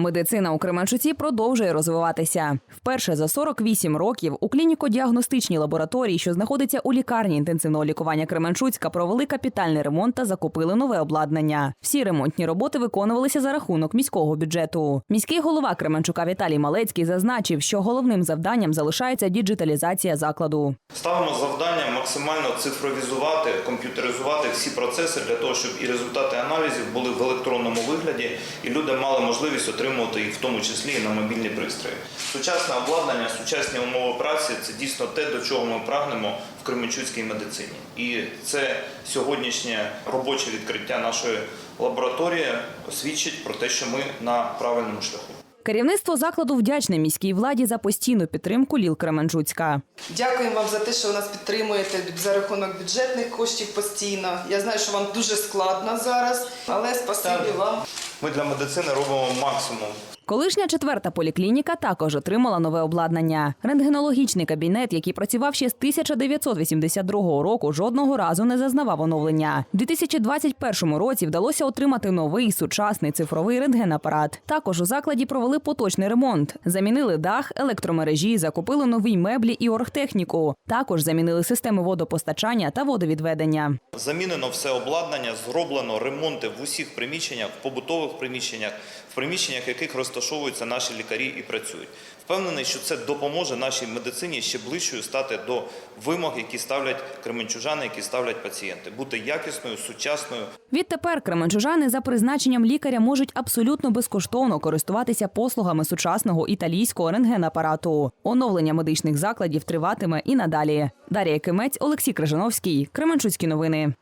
Медицина у Кременчуці продовжує розвиватися. Вперше за 48 років у клініко-діагностичній лабораторії, що знаходиться у лікарні інтенсивного лікування Кременчуцька, провели капітальний ремонт та закупили нове обладнання. Всі ремонтні роботи виконувалися за рахунок міського бюджету. Міський голова Кременчука Віталій Малецький зазначив, що головним завданням залишається діджиталізація закладу. Ставимо завдання максимально цифровізувати, комп'ютеризувати всі процеси для того, щоб і результати аналізів були в електронному вигляді, і люди мали можливість отримувати їх в тому числі і на мобільні пристрої. Сучасне обладнання, сучасні умови праці це дійсно те, до чого ми прагнемо в Кременчуцькій медицині. І це сьогоднішнє робоче відкриття нашої лабораторії свідчить про те, що ми на правильному шляху. Керівництво закладу вдячне міській владі за постійну підтримку Ліл Кременчуцька. Дякуємо вам за те, що ви нас підтримуєте за рахунок бюджетних коштів постійно. Я знаю, що вам дуже складно зараз, але спасибі вам. Ми для медицини робимо максимум. Колишня четверта поліклініка також отримала нове обладнання. Рентгенологічний кабінет, який працював ще з 1982 року, жодного разу не зазнавав оновлення. У 2021 році вдалося отримати новий сучасний цифровий рентгенапарат. Також у закладі провели поточний ремонт. Замінили дах, електромережі, закупили нові меблі і оргтехніку. Також замінили системи водопостачання та водовідведення. Замінено все обладнання, зроблено ремонти в усіх приміщеннях, в побутових приміщеннях, в приміщеннях, яких розташовуються наші лікарі і працюють. Впевнений, що це допоможе нашій медицині ще ближчою стати до вимог, які ставлять кременчужани, які ставлять пацієнти, бути якісною, сучасною, Відтепер кременчужани за призначенням лікаря можуть абсолютно безкоштовно користуватися послугами сучасного італійського рентгенапарату. Оновлення медичних закладів триватиме і надалі. Дар'я Кимець, Олексій Крижановський, Кременчуцькі новини.